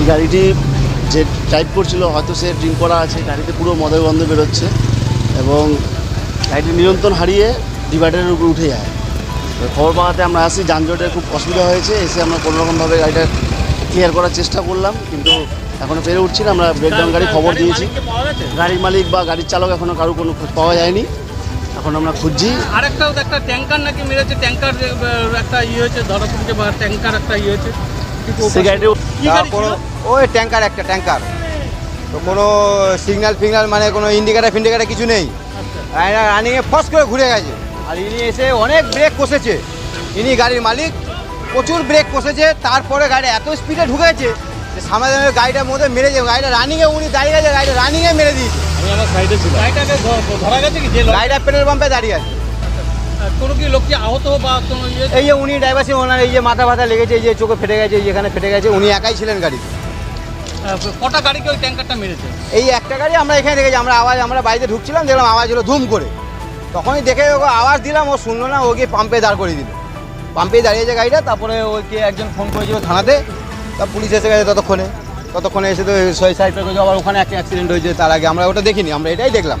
এই গাড়িটি যে ড্রাইভ করছিল, হয়তো সে ড্রিঙ্ক করা আছে। গাড়িতে পুরো মদের গন্ধ বেরোচ্ছে এবং গাড়িটি নিয়ন্ত্রণ হারিয়ে ডিভাইডারের উপর উঠে যায়। খবর পাওয়াতে আমরা আসি, যানজটের খুব অসুবিধা হয়েছে, এসে আমরা কোনোরকমভাবে গাড়িটা ক্লিয়ার করার চেষ্টা করলাম, কিন্তু এখনও পেরে উঠছি না, আমরা ব্রেকডাউন গাড়ি খবর দিয়েছি। গাড়ির মালিক বা গাড়ির চালক এখনও কারও কোনো খোঁজ পাওয়া যায়নি। এখন আমরা খুঁজছি। আরেকটা, একটা ট্যাঙ্কার নাকি মেরেছে ট্যাঙ্কার একটা ইয়ে হয়েছে, ধরা পড়েছে বা ট্যাঙ্কার একটা ইয়ে হয়েছে। ওই ট্যাঙ্কার একটা ট্যাঙ্কার। তো কোনো সিগন্যাল ফিগনাল মানে কোনো ইন্ডিকেটার ফিন্ডিকেটার কিছু নেই। রানিংয়ে ফস করে ঘুরে গেছে। আর ইনি এসে অনেক ব্রেক কষেছে। ইনি গাড়ির মালিক প্রচুর ব্রেক কষেছে। তারপরে গাড়ি এত স্পিডে ঢুকেছে যে সামনে গাড়িটার মধ্যে মেরে যাবে গাড়িটা রানিংয়ে উনি দাঁড়িয়ে গেছে গাড়িটা রানিংয়ে মেরে দিয়েছে। গাড়িটাকে ধ- ধরা গেছে কি? যে গাড়িটা পেট্রোল পাম্পে দাঁড়িয়ে আছে। কোনো কি লোক কি আহত বা কোনো ইয়ে? এই যে উনি ড্রাইভার ছিলেন ওনার এই যে মাথা ফাথা লেগেছে এই যে চোখে ফেটে গেছে এই যেখানে ফেটে গেছে উনি একাই ছিলেন গাড়িতে কটা গাড়িকে ওই ট্যাঙ্কারটা মেরেছে? এই একটা গাড়ি আমরা এখানে দেখেছি আমরা আওয়াজ আমরা বাড়িতে ঢুকছিলাম দেখলাম আওয়াজ হলো ধুম করে। তখনই দেখে ওকে আওয়াজ দিলাম ও শুনলো না ওকে পাম্পে দাঁড় করে দিল। পাম্পেই দাঁড়িয়েছে গাড়িটা তারপরে ওকে একজন ফোন করেছিল থানাতে তা পুলিশ এসে গেছে ততক্ষণে। ততক্ষণে এসে তো সাইড পেয়ে আবার ওখানে একটা অ্যাক্সিডেন্ট হয়েছে তার আগে আমরা ওটা দেখিনি আমরা এটাই দেখলাম।